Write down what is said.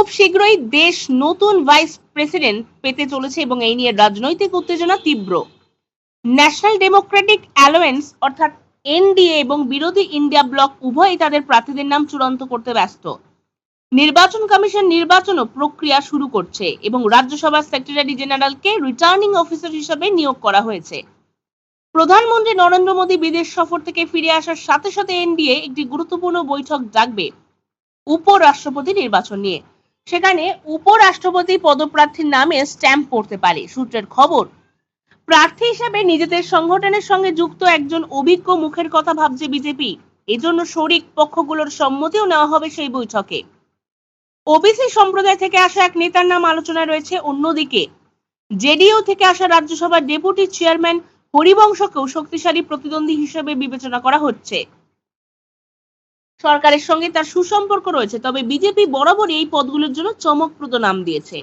খুব শীঘ্রই দেশ নতুন ভাইস প্রেসিডেন্ট পেতে চলেছে এবং এই নিয়ে রাজনৈতিক উত্তেজনা তীব্র। ন্যাশনাল ডেমোক্রেটিক অ্যালোয়েন্স অর্থাৎ এনডিএ এবং বিরোধী ইন্ডিয়া ব্লক উভয়ই তাদের প্রার্থীদের নাম চূড়ান্ত করতে ব্যস্ত। নির্বাচন কমিশন নির্বাচন ও প্রক্রিয়া শুরু করছে এবং রাজ্যসভার সেক্রেটারি জেনারেলকে রিটার্নিং অফিসার হিসেবে নিয়োগ করা হয়েছে। প্রধানমন্ত্রী নরেন্দ্র মোদী বিদেশ সফর থেকে ফিরে আসার সাথে সাথে এনডিএ একটি গুরুত্বপূর্ণ বৈঠক ডাকবে উপরাষ্ট্রপতি নির্বাচন নিয়ে। সেখানে উপরাষ্ট্রপতি পদপ্রার্থীর নামে স্ট্যাম্প পড়তে পারে, সূত্রের খবর। প্রার্থী হিসেবে নিজেদের সংগঠনের সঙ্গে যুক্ত একজন অভিজ্ঞ মুখের কথা ভাবছে বিজেপি। এজন্য শরিক পক্ষগুলোর সম্মতিও নেওয়া হবে সেই বৈঠকে। ওবিসি সম্প্রদায় থেকে আসা এক নেতার নাম আলোচনা রয়েছে অন্যদিকে। জেডিইউ থেকে আসা রাজ্যসভার ডেপুটি চেয়ারম্যান হরিবংশকেও শক্তিশালী প্রতিদ্বন্দ্বী হিসেবে বিবেচনা করা হচ্ছে। সরকারের সঙ্গে তার সুসম্পর্ক রয়েছে তবে বিজেপি বরাবরই এই পদগুলোর জন্য চমকপ্রদ নাম দিয়েছে।